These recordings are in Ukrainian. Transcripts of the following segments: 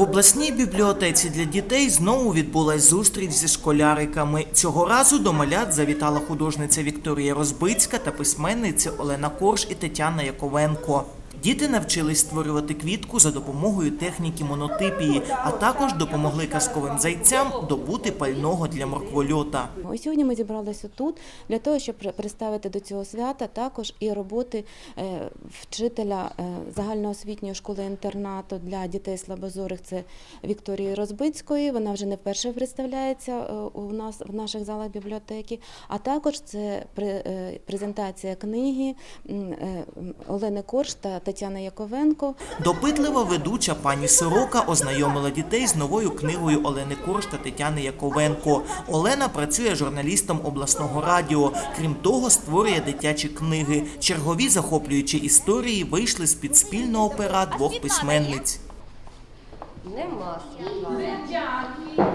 В обласній бібліотеці для дітей знову відбулась зустріч зі школяриками. Цього разу до малят завітала художниця Вікторія Розбицька та письменниці Олена Корж і Тетяна Яковенко. Діти навчились створювати квітку за допомогою техніки монотипії, а також допомогли казковим зайцям добути пального для морквольота. Ось сьогодні ми зібралися тут для того, щоб представити до цього свята також і роботи е, вчителя е, загальноосвітньої школи інтернату для дітей слабозорих. Це Вікторії Розбицької. Вона вже не вперше представляється е, у нас в наших залах бібліотеки. А також це презентація книги Олени Корж та Тетяни Яковенко. Допитлива ведуча пані Сорока ознайомила дітей з новою книгою Олени Корж та Тетяни Яковенко. Олена працює журналістом обласного радіо. Крім того, створює дитячі книги. Чергові захоплюючі історії вийшли з під спільного пера двох письменниць. Нема Світлани.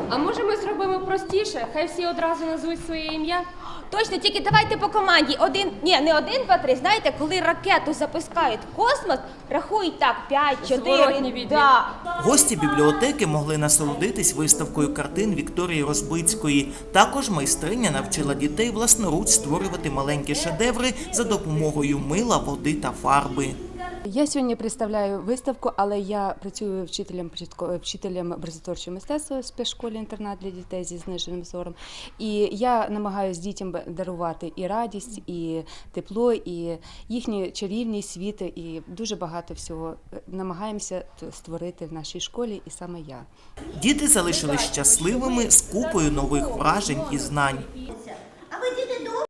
А може ми зробимо простіше? Хай всі одразу назвуть своє ім'я. Точно, тільки давайте по команді. Один, ні, не один, два, три. Знаєте, коли ракету запускають в космос, рахують так, п'ять, чотири. Відлік. Да. Гості бібліотеки могли насолодитись виставкою картин Вікторії Розбицької. Також майстриня навчила дітей власноруч створювати маленькі шедеври за допомогою мила, води та фарби. Я сьогодні представляю виставку, але я працюю вчителем вчителем образотворчого мистецтва в спецшколі інтернат для дітей зі зниженим зором. І я намагаюся дітям дарувати і радість, і тепло, і їхні чарівні світи, і дуже багато всього е, намагаємося створити в нашій школі, і саме я. Діти залишились щасливими з купою нових вражень і знань.